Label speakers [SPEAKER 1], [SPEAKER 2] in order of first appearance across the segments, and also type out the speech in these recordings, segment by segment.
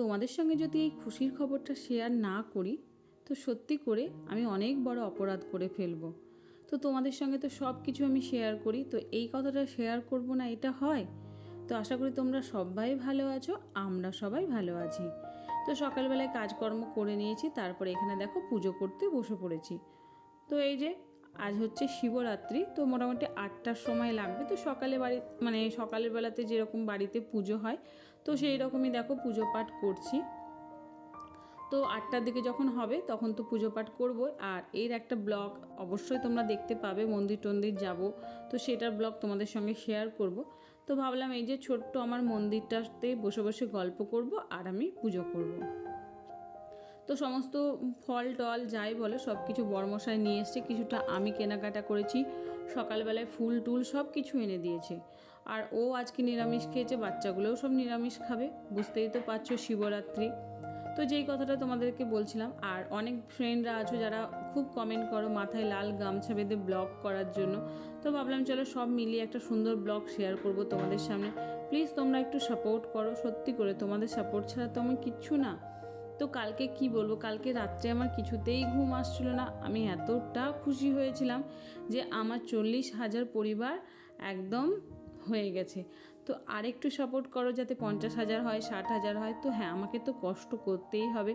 [SPEAKER 1] তোমাদের সঙ্গে যদি এই খুশির খবরটা শেয়ার না করি, তো সত্যি করে আমি অনেক বড় অপরাধ করে ফেলব। তো তোমাদের সঙ্গে তো সব কিছু আমি শেয়ার করি, তো এই কথাটা শেয়ার করব না, এটা হয়? তো আশা করি তোমরা সবাই ভালো আছো, আমরা সবাই ভালো আছি। তো সকালবেলায় কাজকর্ম করে নিয়েছি, তারপরে এখানে দেখো পুজো করতে বসে পড়েছি। তো এই যে, আজ হচ্ছে শিবরাত্রি, তো মোটামুটি আটটার সময় লাগবে। তো সকালে বাড়ি মানে সকালের বেলাতে যেরকম বাড়িতে পুজো হয় তো সেই রকমই দেখো পুজো পাঠ করছি। তো আটটার দিকে যখন হবে তখন তো পুজো পাঠ করব। আর এর একটা ব্লগ অবশ্যই তোমরা দেখতে পাবে, মন্দির টন্দির যাব। তো সেটার ব্লগ তোমাদের সঙ্গে শেয়ার করব। তো ভাবলাম এই যে ছোট্ট আমার মন্দিরটাতে বসে বসে গল্প করব আর আমি পুজো করব। তো সমস্ত ফল টল যাই বলে সব কিছু বড়মশাই নিয়ে এসছে। কিছুটা আমি কেনাকাটা করেছি। সকালবেলায় ফুল টুল সব কিছু এনে দিয়েছে। আর ও আজকে নিরামিষ খেয়েছে, বাচ্চাগুলোও সব নিরামিষ খাবে। বুঝতেই তো পারছ শিবরাত্রি। তো যেই কথাটা তোমাদেরকে বলছিলাম, আর অনেক ফ্রেন্ডরা আছো যারা খুব কমেন্ট করো মাথায় লাল গামছা বেঁধে ব্লগ করার জন্য। তো ভাবলাম চলো সব মিলিয়ে একটা সুন্দর ব্লগ শেয়ার করব তোমাদের সামনে। প্লিজ তোমরা একটু সাপোর্ট করো, সত্যি করে তোমাদের সাপোর্ট ছাড়া তো আমি কিচ্ছু না। তো কালকে কি বলব, কালকে রাত্রে আমার কিছুতেই ঘুম আসছিল না। আমি এতটা খুশি হয়েছিলাম যে আমার চল্লিশ হাজার পরিবার একদম হয়ে গেছে। তো আরেকটু সাপোর্ট করো যাতে পঞ্চাশ হাজার হয়, ষাট হাজার হয়। তো হ্যাঁ আমাকে তো কষ্ট করতেই হবে।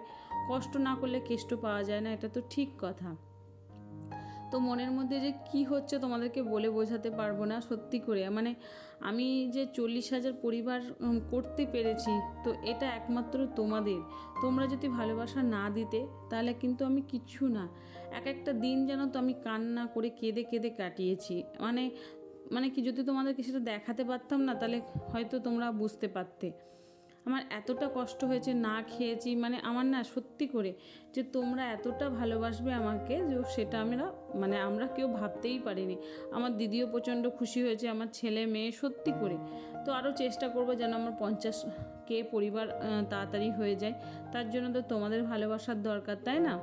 [SPEAKER 1] কষ্ট না করলে কেষ্ট পাওয়া যায় না, এটা তো ঠিক কথা। তো মনের মধ্যে যে কি হচ্ছে তোমাদেরকে বলে বোঝাতে পারব না, সত্যি করে। মানে আমি যে চল্লিশ হাজার পরিবার করতে পেরেছি, তো এটা একমাত্র তোমাদের। তোমরা যদি ভালোবাসা না দিতে, তাহলে কিন্তু আমি কিচ্ছু না। এক একটা দিন যেন তো আমি কান্না করে কেঁদে কেঁদে কাটিয়েছি। মানে মানে কি, যদি তোমাদেরকে সেটা দেখাতে পারতাম না, তাহলে হয়তো তোমরা বুঝতে পারতে। আমার এতটা কষ্ট হয়েছে না খেয়েছি মানে আমার না সত্যি করে যে তোমরা এতটা ভালোবাসবে আমাকে যে সেটা আমরা মানে আমরা কেউ ভাবতেই পারিনি। আমার দিদিও প্রচণ্ড খুশি হয়েছে, আমার ছেলে মেয়ে সত্যি করে। তো আরও চেষ্টা করব যেন আমার পঞ্চাশ কে পরিবার তাড়াতাড়ি হয়ে যায়। তার জন্য তো তোমাদের ভালোবাসার দরকার, তাই না?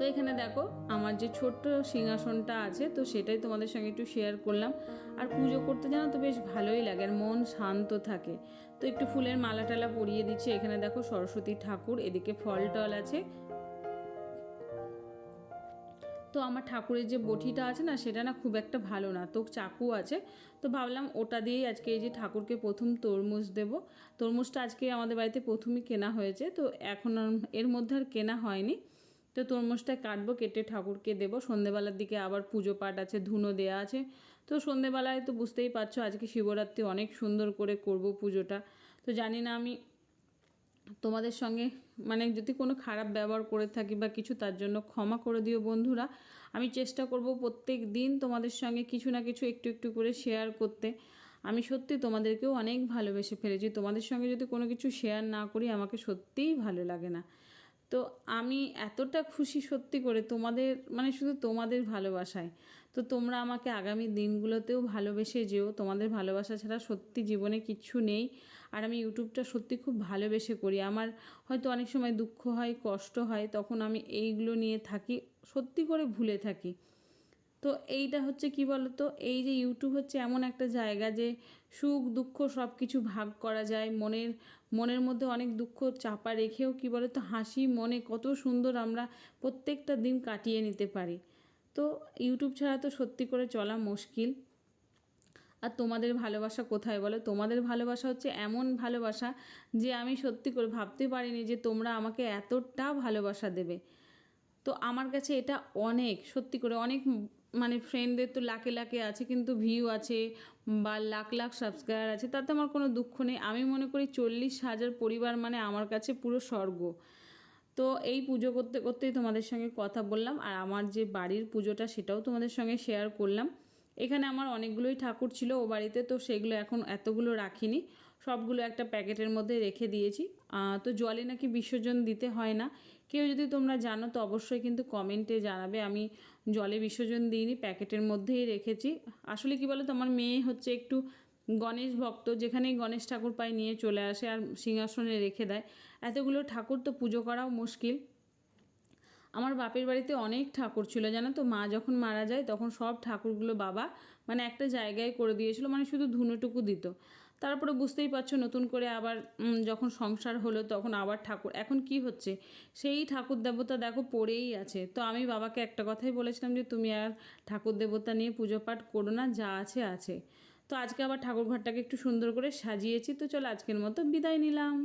[SPEAKER 1] তো এখানে দেখো, আমার যে ছোট্ট সিংহাসনটা আছে, তো সেটাই তোমাদের সঙ্গে একটু শেয়ার করলাম। আর পুজো করতে জানো তো বেশ ভালোই লাগে, আর মন শান্ত থাকে। তো একটু ফুলের মালা টালা পরিয়ে দিচ্ছে। এখানে দেখো সরস্বতী ঠাকুর, এদিকে ফল টল আছে। তো আমার ঠাকুরের যে বটিটা আছে না, সেটা না খুব একটা ভালো না, তো চাকু আছে। তো ভাবলাম ওটা দিয়েই আজকে এই যে ঠাকুরকে প্রথম তরমুজ দেব। তরমুজটা আজকে আমাদের বাড়িতে প্রথমই কেনা হয়েছে, তো এখন এর মধ্যে আর কেনা হয়নি। তো তরমুজটা কাটবো, কেটে ঠাকুরকে দেবো। সন্ধেবেলার দিকে আবার পুজো পাঠ আছে, ধুনো দেওয়া আছে। তো সন্ধেবেলায় তো বুঝতেই পারছ, আজকে শিবরাত্রি অনেক সুন্দর করে করব পুজোটা। তো জানি না আমি তোমাদের সঙ্গে মানে যদি কোনো খারাপ ব্যবহার করে থাকি বা কিছু, তার জন্য ক্ষমা করে দিও বন্ধুরা। আমি চেষ্টা করব প্রত্যেক দিন তোমাদের সঙ্গে কিছু না কিছু একটু একটু করে শেয়ার করতে। আমি সত্যি তোমাদেরকেও অনেক ভালোবেসে ফেলেছি। তোমাদের সঙ্গে যদি কোনো কিছু শেয়ার না করি, আমাকে সত্যিই ভালো লাগে না। তো আমি এতটা খুশি সত্যি করে তোমাদের মানে শুধু তোমাদের ভালোবাসায়। তো তোমরা আমাকে আগামী দিনগুলোতেও ভালোবেসে যেও। তোমাদের ভালোবাসা ছাড়া সত্যি জীবনে কিচ্ছু নেই। আর আমি ইউটিউবটা সত্যি খুব ভালোবেসে করি। আমার হয়তো অনেক সময় দুঃখ হয়, কষ্ট হয়, তখন আমি এইগুলো নিয়ে থাকি, সত্যি করে ভুলে থাকি। তো এইটা হচ্ছে কি বলতো? এই যে ইউটিউব হচ্ছে এমন একটা জায়গা যে সুখ, দুঃখ সব কিছু ভাগ করা যায়। মনের মনের মধ্যে অনেক দুঃখ চাপা রেখেও কি বলতো? হাসি, মনে কত সুন্দর আমরা প্রত্যেকটা দিন কাটিয়ে নিতে পারি। তো ইউটিউব ছাড়া তো সত্যি করে চলা মুশকিল। আর তোমাদের ভালোবাসা কোথায় বলো? তোমাদের ভালোবাসা হচ্ছে এমন ভালোবাসা যে আমি সত্যি করে ভাবতে পারিনি যে তোমরা আমাকে এতটা ভালোবাসা দেবে। তো আমার কাছে এটা অনেক, সত্যি করে অনেক মানে ফ্রেন্ডদের তো লাখে লাখে আছে, কিন্তু ভিউ আছে বা লাখ লাখ সাবস্ক্রাইবার আছে, তাতে আমার কোনো দুঃখ নেই। আমি মনে করি চল্লিশ হাজার পরিবার মানে আমার কাছে পুরো স্বর্গ। তো এই পুজো করতে করতেই তোমাদের সঙ্গে কথা বললাম, আর আমার যে বাড়ির পুজোটা সেটাও তোমাদের সঙ্গে শেয়ার করলাম। এখানে আমার অনেকগুলোই ঠাকুর ছিল, ও বাড়িতে তো সেগুলো এখন এতগুলো রাখিনি, সবগুলো একটা প্যাকেটের মধ্যে রেখে দিয়েছি। তো জলে নাকি বিসর্জন দিতে হয় না কেউ যদি তোমরা জানো, তো অবশ্যই কিন্তু কমেন্টে জানাবে। আমি জলে বিসর্জন দিইনি, প্যাকেটের মধ্যেই রেখেছি। আসলে কি বলো তোমার মেয়ে হচ্ছে একটু গণেশ ভক্ত, যেখানেই গণেশ ঠাকুর পায় নিয়ে চলে আসে আর সিংহাসনে রেখে দেয়। এতগুলো ঠাকুর তো পুজো করাও মুশকিল। আমার বাপের বাড়িতে অনেক ঠাকুর ছিল, জানো তো? মা যখন মারা যায় তখন সব ঠাকুরগুলো বাবা মানে একটা জায়গায় করে দিয়েছিল মানে শুধু ধুনোটুকু দিত। তারপরে বুঝতেই পারছ নতুন করে আবার যখন সংসার হলো তখন আবার ঠাকুর। এখন কি হচ্ছে? সেই ঠাকুর দেবতা দেখো পড়েই আছে। তো আমি বাবাকে একটা কথাই বলেছিলাম যে, তুমি আর ঠাকুর দেবতা নিয়ে পুজো পাঠ করো না, যা আছে আছে। তো আজকে আবার ঠাকুর ঘরটাকে একটু সুন্দর করে সাজিয়েছি। তো চলো আজকের মতো বিদায় নিলাম।